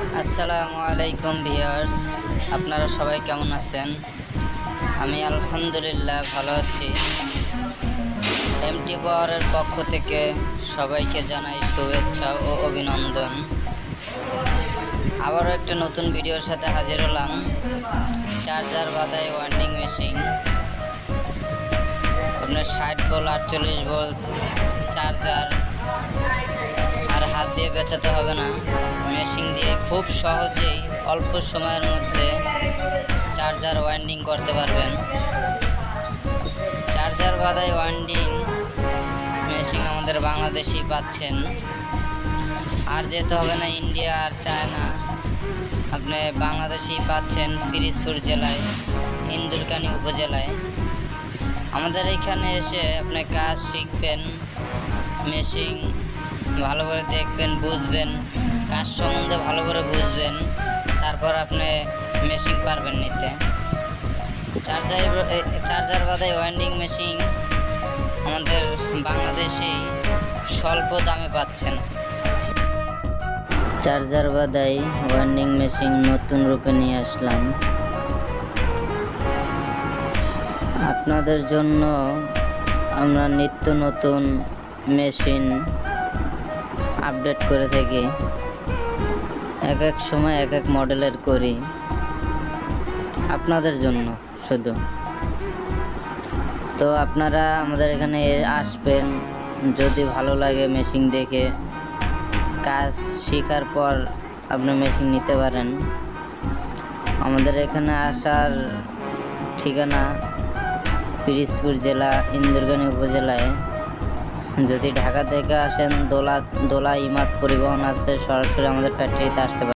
আসসালামু আলাইকুম ভিউয়ার্স, আপনারা সবাই কেমন আছেন? আমি আলহামদুলিল্লাহ ভালো আছি। এমটি পাওয়ারের পক্ষ থেকে সবাইকে জানাই শুভেচ্ছা ও অভিনন্দন। আবারও একটা নতুন ভিডিওর সাথে হাজির হলাম। চার্জার বাদাই ওয়ান্ডিং মেশিন আপনার ষাট বল আটচল্লিশ ভোল্ট চার্জার আর হাত দিয়ে বেচাতে হবে না মেশিন খুব সহজেই অল্প সময়ের মধ্যে চার্জার ওয়াইন্ডিং করতে পারবেন। চার্জার বাদাই ওয়াইন্ডিং মেশিন আমাদের বাংলাদেশেই পাচ্ছেন। আর যেতে হবে না ইন্ডিয়া আর চায়না। আপনি বাংলাদেশেই পাচ্ছেন পিরিজপুর জেলায়, ইন্দুরকানি উপজেলায়। আমাদের এখানে এসে আপনি কাজ শিখবেন, মেশিন ভালো করে দেখবেন, বুঝবেন। কাজ সম্বন্ধে ভালো করে বুঝবেন, তারপর আপনি মেশিন পারবেন নিতে। চার্জার চার্জার বাদাই ওয়াইন্ডিং মেশিন আমাদের বাংলাদেশেই স্বল্প দামে পাচ্ছেন। চার্জার বাদাই ওয়াইন্ডিং মেশিন নতুন রূপে নিয়ে আসলাম। আপনাদের জন্য আমরা নিত্য নতুন মেশিন আপডেট করে থাকি। এক এক সময় এক এক মডেলের করি। আপনাদের জন্য শুধু। তো আপনারা আমাদের এখানে আসবেন। যদি ভালো লাগে মেশিন দেখে। কাজ শেখার পর আপনি মেশিন নিতে পারেন। আমাদের এখানে আসার ঠিকানা পিরিজপুর জেলা ইন্দুরগানি উপজেলায়। যদি ঢাকা থেকে আসেন দোলা দোলা ইমাদ পরিবহন আছে সরাসরি আমাদের ফ্যাক্টরিতে আসতে পারেন